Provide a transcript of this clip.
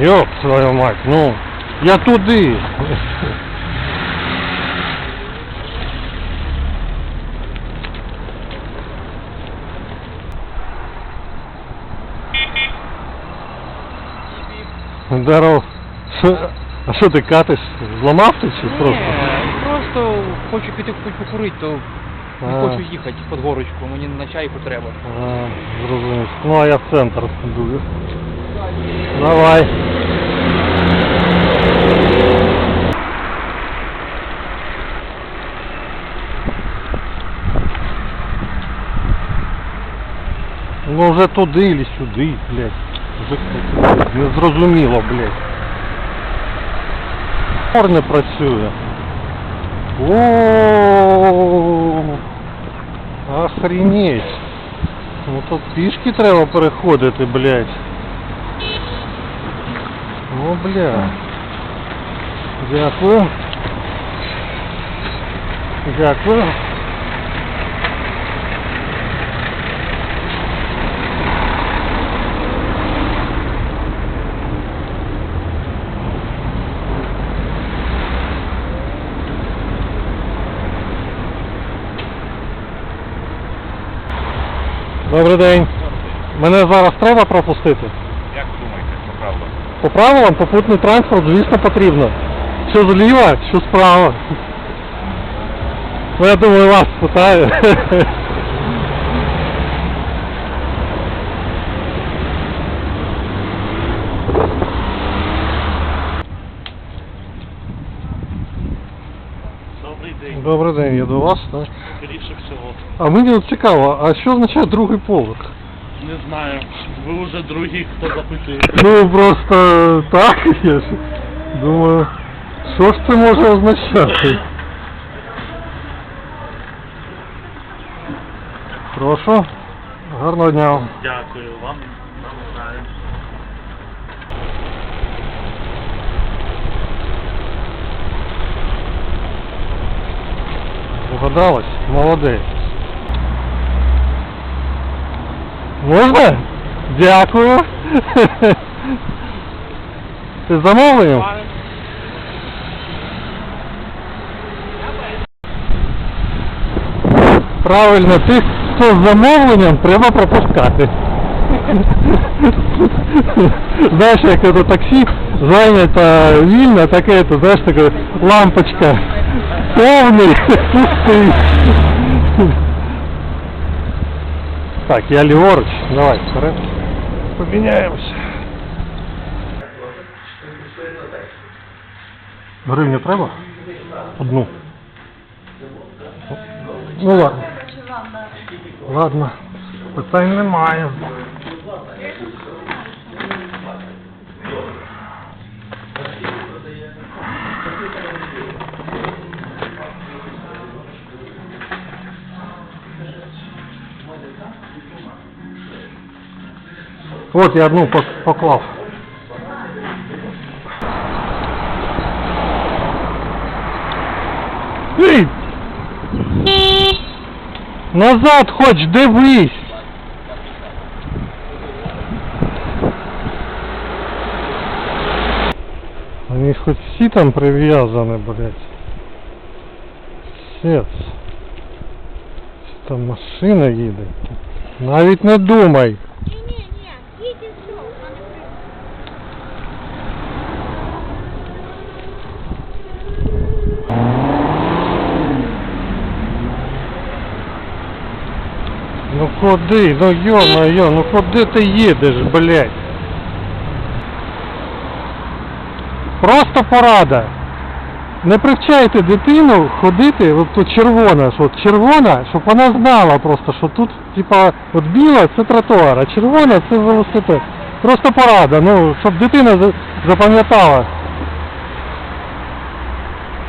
Йоп, твою мать, ну, я туди. Здоров. А що ти катиш? Зламав ти чи просто? Ні, просто хочу піти хоч покурити, то не хочу їхати під горочку, мені на чайку треба. А, зрозумів. Ну а я в центр. Давай. Ну вже туди или сюди, блядь. Вже не зрозуміло, блядь. Мор не працює. О, Охренеть. Ну тут пішки треба переходити, блядь. Ну, бля. Дякую. Дякую. Добрий день. Мене зараз треба пропустити? Як думаєте, по правилам? По правилам попутний транспорт, звісно, потрібно. Що зліва, що справа. Ну, я думаю, вас питаю. Добрий день. Добрий день, я до вас, так? Скоріше всього. А мені от цікаво, а що означає другий поверх? Не знаю. Ви вже другий, хто запитує. Ну просто так, я ж думаю, що ж це може означати? Прошу. Гарного дня. вам. Дякую вам. Навзаєм. Догадалась? Молодець. Можна? Дякую. Ти замовленням? Правильно, тих, хто з замовленням, треба пропускати. Знаєш, як це таксі зайнято вільно, таке, знаєш, така лампочка. Повний, пустий. Так, я ліворуч. Давай, вперед. Поміняємося. Гривню треба? Одну. Ну ладно. Ладно. Питань немає. От я одну пок- поклав. Ей! Назад хоч, дивись! Вони хоч всі там прив'язані, блядь. Сец. Там машина їде. Навіть не думай. Ні-ні-ні, їдь і все. Ну куди? Ну ё-моё, ну куди ти їдеш, блядь? Просто порада. Не привчайте дитину ходити, от червона, що червона, щоб вона знала просто, що тут, типа, от біла це тротуар, а червона це велосипед. Просто порада, ну, щоб дитина запам'ятала.